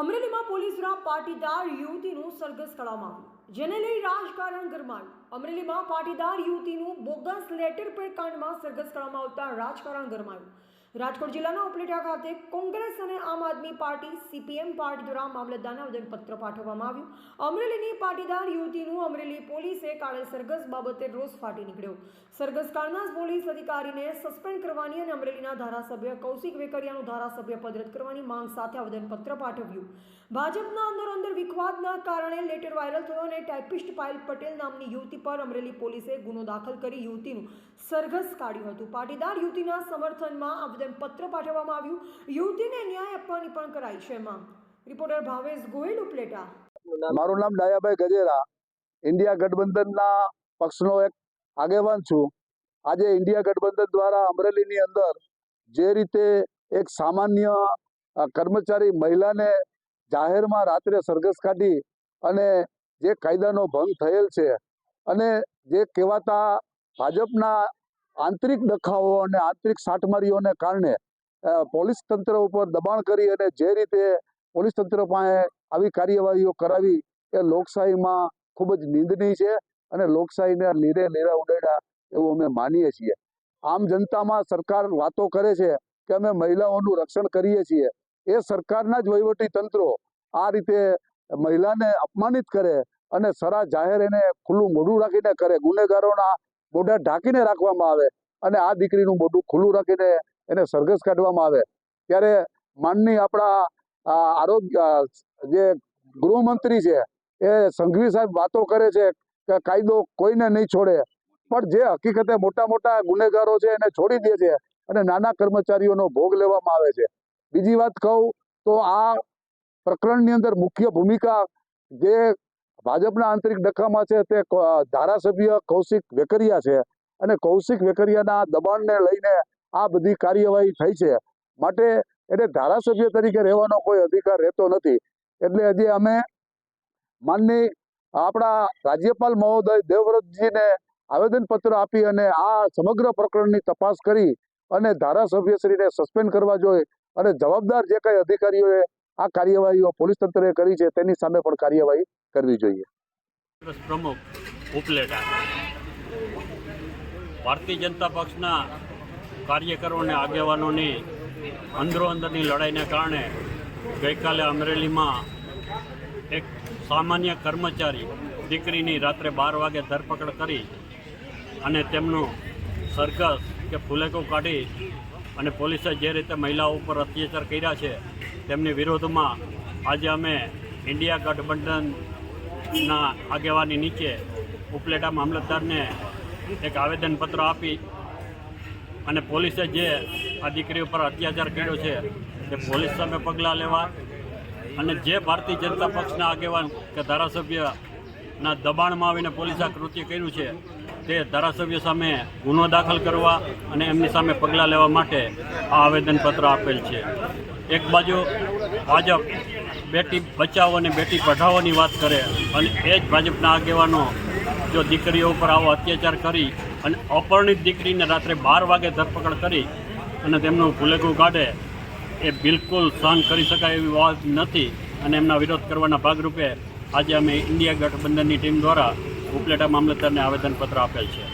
અમરેલીમાં પોલીસ દ્વારા પાટીદાર યુવતીનું સરઘસ કરવામાં આવ્યું, જેને લઈ રાજકારણ ગરમાયું. અમરેલીમાં પાટીદાર યુવતીનું બોગસ લેટર પેડ કાંડમાં સરઘસ કરવામાં આવતા રાજકારણ ગરમાયું. રાજકોટ જિલ્લાના ઉપલેટા ખાતે કોંગ્રેસ અને આમ આદમી પાર્ટી સીપીએમ પાર્ટી દ્વારા મામલતદારને આવેદનપત્ર પાઠવવામાં આવ્યું. અમરેલીની પાટીદાર યુવતીનું અમરેલી પોલીસે કાળે સરઘસ બાબતે રોષ ફાટી નીકળ્યો. સરઘસ કાળના પોલીસ અધિકારીને સસ્પેન્ડ કરવાની અને અમરેલીના ધારાસભ્ય કૌશિક વેકરિયાનું ધારાસભ્ય પદ રદ કરવાની માંગ સાથે આવેદનપત્ર પાઠવ્યું. ભાજપના અંદર અંદર વિખવાદના કારણે લેટર વાયરલ થયો અને ટાઈપિસ્ટ પાયલ પટેલ નામની યુવતી પર અમરેલી પોલીસે ગુનો દાખલ કરી યુવતીનું સરઘસ કાઢ્યું હતું. પાટીદાર યુવતીના સમર્થનમાં આવેદનપત્ર પાઠવવામાં આવ્યું. યુવતીને ન્યાય આપવાની પણ કરાઈ છે એમાં રિપોર્ટર ભાવેશ ગોયલ ઉપલેટા. મારું નામ ડાયાભાઈ ગજેરા. ઇન્ડિયા ગઠબંધનના પક્ષનો એક આગેવાન છું. આજે ઇન્ડિયા ગઠબંધન દ્વારા અમરેલીની અંદર જે રીતે એક સામાન્ય કર્મચારી મહિલાને જાહેરમાં રાત્રે સરઘસ કાઢી અને જે કાયદાનો ભંગ થયેલ છે અને જે કહેવાતા ભાજપના આંતરિક દખાવો અને આંતરિક સાટમારીઓને કારણે પોલીસ તંત્ર ઉપર દબાણ કરી અને જે રીતે પોલીસ તંત્ર પાસે આવી કાર્યવાહીઓ કરાવી, એ લોકશાહીમાં ખૂબ જ નિંદનીય છે અને લોકશાહીને લીરે લીરા ઉડાડ્યા એવું અમે માનીએ છીએ. આમ જનતામાં સરકાર વાતો કરે છે કે અમે મહિલાઓનું રક્ષણ કરીએ છીએ. એ સરકારના જ વહીવટી તંત્રો આ રીતે મહિલાને અપમાનિત કરે અને સરા જાહેર એને ખુલ્લું મોઢું રાખીને કરે. ગુનેગારોના મોઢા ઢાંકીને રાખવામાં આવે અને આ દીકરીનું મોઢું ખુલ્લું રાખીને એને સરઘસ કાઢવામાં આવે. ત્યારે માનની આપણા આરોગ્ય, જે ગૃહમંત્રી છે, એ સંઘવી સાહેબ વાતો કરે છે કે કાયદો કોઈને નહીં છોડે. પણ જે હકીકતે મોટા મોટા ગુનેગારો છે એને છોડી દે છે અને નાના કર્મચારીઓનો ભોગ લેવામાં આવે છે. બીજી વાત કહું તો આ પ્રકરણની અંદર મુખ્ય ભૂમિકા જે ભાજપના આંતરિક ડખામાં છે તે ધારાસભ્ય કૌશિક વેકરિયા છે અને કૌશિક વેકરિયાના દબાણને લઈને આ બધી કાર્યવાહી થઈ છે. માટે એને ધારાસભ્ય તરીકે રહેવાનો કોઈ અધિકાર રહેતો નથી. એટલે હજી અમે માનની આપણા રાજ્યપાલ મહોદય દેવવ્રતજીને આવેદનપત્ર આપી અને આ સમગ્ર પ્રકરણની તપાસ કરી અને ધારાસભ્યશ્રીને સસ્પેન્ડ કરવા જોઈએ અને જવાબદાર જે કઈ અધિકારીઓએ આ કાર્યવાહીઓ પોલીસ તંત્રએ કરી છે તેની સામે પણ કાર્યવાહી કરવી જોઈએ. પ્રમુખ ઉપલેટા. ભારતીય જનતા પક્ષના કાર્યકરો અને આગેવાનોની અંદરો અંદરની લડાઈને કારણે ગઈકાલે અમરેલીમાં એક સામાન્ય કર્મચારી દીકરીની રાત્રે બાર વાગે ધરપકડ કરી અને તેમનું સરઘસ કે ફુલેકો કાઢી અને પોલીસે જે રીતે મહિલાઓ ઉપર અત્યાચાર કર્યા છે, તેમની વિરોધમાં આજે અમે ઇન્ડિયા ગઠબંધનના આગેવાની નીચે ઉપલેટા મામલતદારને એક આવેદનપત્ર આપી અને પોલીસે જે આ દીકરી ઉપર અત્યાચાર કર્યો છે, તે પોલીસ સામે પગલાં લેવા અને જે ભારતીય જનતા પક્ષના આગેવાન કે ધારાસભ્યના દબાણમાં આવીને પોલીસે આ કૃત્ય કર્યું છે, તે ધારાસભ્ય સામે ગુનો દાખલ કરવા અને એમની સામે પગલાં લેવા માટે આ આવેદનપત્ર આપેલ છે. એક બાજુ ભાજપ બેટી બચાવો અને બેટી પઢાવવાની વાત કરે અને એ જ ભાજપના આગેવાનો જો દીકરીઓ ઉપર આવો અત્યાચાર કરી અને અપરણિત દીકરીને રાત્રે બાર વાગે ધરપકડ કરી અને તેમનું ભૂલેકું કાઢે, એ બિલકુલ સહન કરી શકાય એવી વાત નથી. અને એમના વિરોધ કરવાના ભાગરૂપે આજે અમે ઇન્ડિયા ગઠબંધનની ટીમ દ્વારા ઉપલેટા મામલતદારને આવેદનપત્ર આપેલ છે.